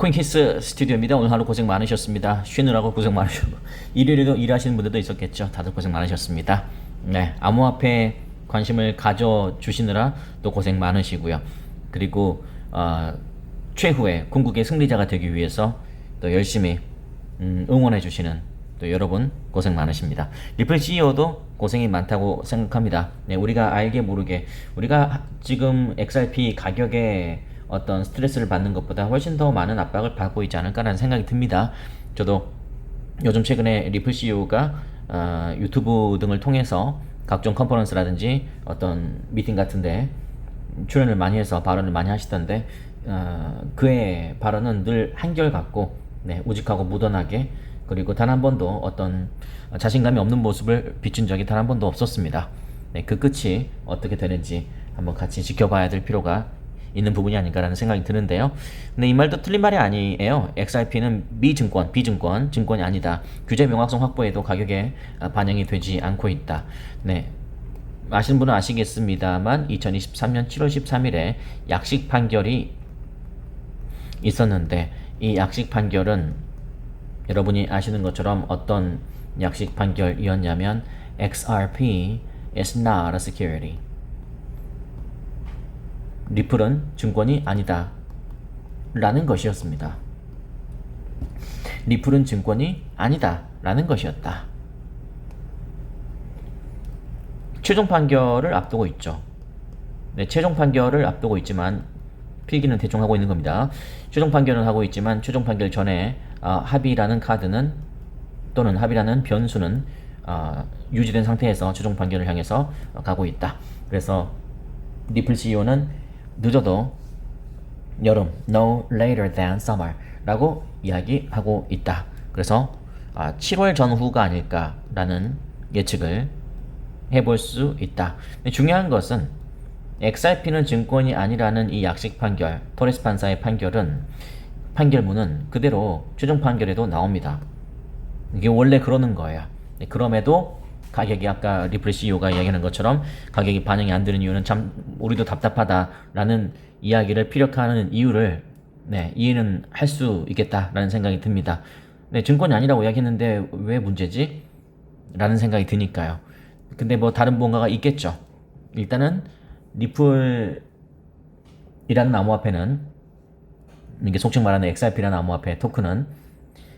코인키스 스튜디오입니다. 오늘 하루 고생 많으셨습니다. 쉬느라고 고생 많으셨고 일요일에도 일하시는 분들도 있었겠죠. 다들 고생 많으셨습니다. 네, 암호화폐 관심을 가져 주시느라 또 고생 많으시고요. 그리고 어, 최후의 궁극의 승리자가 되기 위해서 또 열심히 음, 응원해 주시는 또 여러분 고생 많으십니다. 리플 CEO도 고생이 많다고 생각합니다. 네, 우리가 알게 모르게 우리가 지금 XRP 가격에 어떤 스트레스를 받는 것보다 훨씬 더 많은 압박을 받고 있지 않을까라는 생각이 듭니다. 저도 요즘 최근에 리플 CEO가 어, 유튜브 등을 통해서 각종 컨퍼런스라든지 어떤 미팅 같은데 출연을 많이 해서 발언을 많이 하시던데 어, 그의 발언은 늘 한결같고 네, 우직하고 무던하게 그리고 단 한 번도 어떤 자신감이 없는 모습을 비춘 적이 단 한 번도 없었습니다. 네, 그 끝이 어떻게 되는지 한번 같이 지켜봐야 될 필요가 있는 부분이 아닌가라는 생각이 드는데요. 근데 이 말도 틀린 말이 아니에요. XRP는 미증권, 비증권, 증권이 아니다. 규제 명확성 확보에도 가격에 반영이 되지 않고 있다. 네. 아시는 분은 아시겠습니다만 2023년 7월 13일에 약식 판결이 있었는데 이 약식 판결은 여러분이 아시는 것처럼 어떤 약식 판결이었냐면 XRP is not a security. 리플은 증권이 아니다. 라는 것이었습니다. 리플은 증권이 아니다. 라는 것이었다. 최종 판결을 앞두고 있죠. 네, 최종 판결을 앞두고 있지만 필기는 대충 하고 있는 겁니다. 최종 판결은 하고 있지만 최종 판결 전에 어, 합의라는 카드는 또는 합의라는 변수는 어, 유지된 상태에서 최종 판결을 향해서 어, 가고 있다. 그래서 리플 CEO는 늦어도 여름, no later than summer 라고 이야기하고 있다. 그래서 아, 7월 전후가 아닐까라는 예측을 해볼 수 있다. 중요한 것은 XRP는 증권이 아니라는 이 약식 판결, 토레스 판사의 판결은 판결문은 그대로 최종 판결에도 나옵니다. 이게 원래 그러는 거예요. 네, 그럼에도 가격이 아까 CEO가 이야기하는 것처럼 가격이 반영이 안 되는 이유는 참 우리도 답답하다라는 이야기를 피력하는 이유를 네, 이해는 할 수 있겠다라는 생각이 듭니다. 네, 증권이 아니라고 이야기했는데 왜 문제지? 라는 생각이 드니까요. 근데 뭐 다른 뭔가가 있겠죠. 일단은 리플이라는 암호화폐는 이게 속칭 말하는 XRP라는 암호화폐 토큰은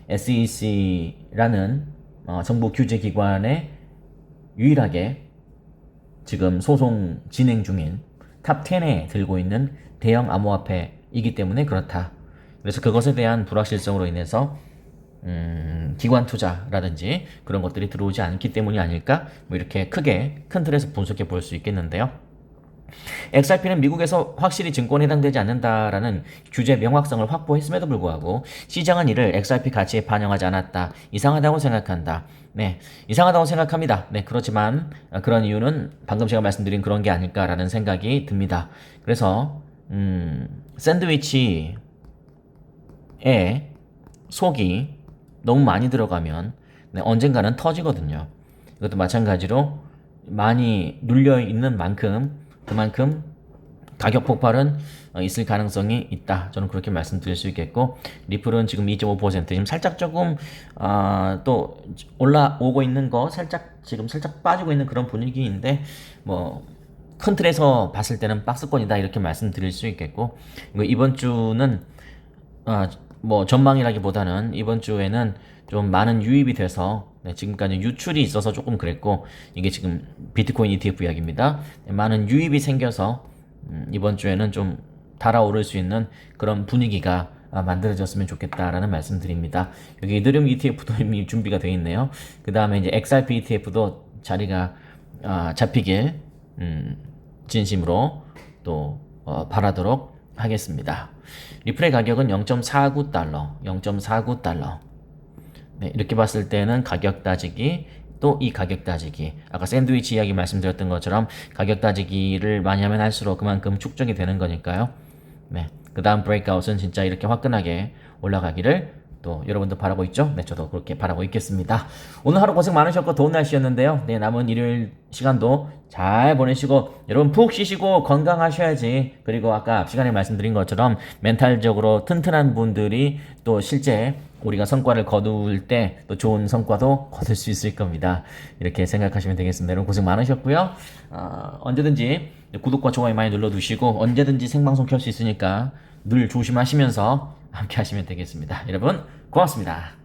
SEC라는 어, 정부 규제 기관에 유일하게 지금 소송 진행 중인 탑 10에 들고 있는 대형 암호화폐이기 때문에 그렇다. 그래서 그것에 대한 불확실성으로 인해서 음, 기관 투자라든지 그런 것들이 들어오지 않기 때문이 아닐까? 뭐 이렇게 크게 큰 틀에서 분석해 볼 수 있겠는데요. XRP는 미국에서 확실히 증권에 해당되지 않는다라는 규제 명확성을 확보했음에도 불구하고 시장은 이를 XRP 가치에 반영하지 않았다. 이상하다고 생각한다. 네, 이상하다고 생각합니다. 네, 그렇지만 그런 이유는 방금 제가 말씀드린 그런 게 아닐까라는 생각이 듭니다. 그래서 음, 샌드위치에 속이 너무 많이 들어가면 네, 언젠가는 터지거든요. 이것도 마찬가지로 많이 눌려 있는 만큼 그만큼 가격 폭발은 어, 있을 가능성이 있다. 저는 그렇게 말씀드릴 수 있겠고 리플은 지금 2.5% 지금 살짝 조금 어, 또 올라오고 있는 거 살짝 지금 살짝 빠지고 있는 그런 분위기인데 뭐 큰 틀에서 봤을 때는 박스권이다 이렇게 말씀드릴 수 있겠고 이번 주는 어, 뭐 전망이라기보다는 이번 주에는 좀 많은 유입이 돼서 네, 지금까지 유출이 있어서 조금 그랬고 이게 지금 비트코인 ETF 이야기입니다. 네, 많은 유입이 생겨서 음, 이번 주에는 좀 달아오를 수 있는 그런 분위기가 아, 만들어졌으면 좋겠다라는 말씀드립니다. 여기 이더리움 ETF도 이미 준비가 되어 있네요. 그 다음에 이제 XRP ETF도 자리가 아, 잡히길 음, 진심으로 또 어, 바라도록 하겠습니다. 리플의 가격은 0.49달러, 0.49달러. 네, 이렇게 봤을 때는 가격 따지기 또 이 가격 따지기 아까 샌드위치 이야기 말씀드렸던 것처럼 가격 따지기를 많이 하면 할수록 그만큼 축적이 되는 거니까요. 네, 그 다음 브레이크아웃은 진짜 이렇게 화끈하게 올라가기를 또 여러분도 바라고 있죠? 네, 저도 그렇게 바라고 있겠습니다. 오늘 하루 고생 많으셨고 더운 날씨였는데요. 네, 남은 일요일 시간도 잘 보내시고 여러분 푹 쉬시고 건강하셔야지. 그리고 아까 앞 시간에 말씀드린 것처럼 멘탈적으로 튼튼한 분들이 또 실제 우리가 성과를 거둘 때 또 좋은 성과도 거둘 수 있을 겁니다. 이렇게 생각하시면 되겠습니다. 여러분 고생 많으셨고요. 어, 언제든지 구독과 좋아요 많이 눌러두시고 언제든지 생방송 켤 수 있으니까 늘 조심하시면서 함께 하시면 되겠습니다. 여러분 고맙습니다.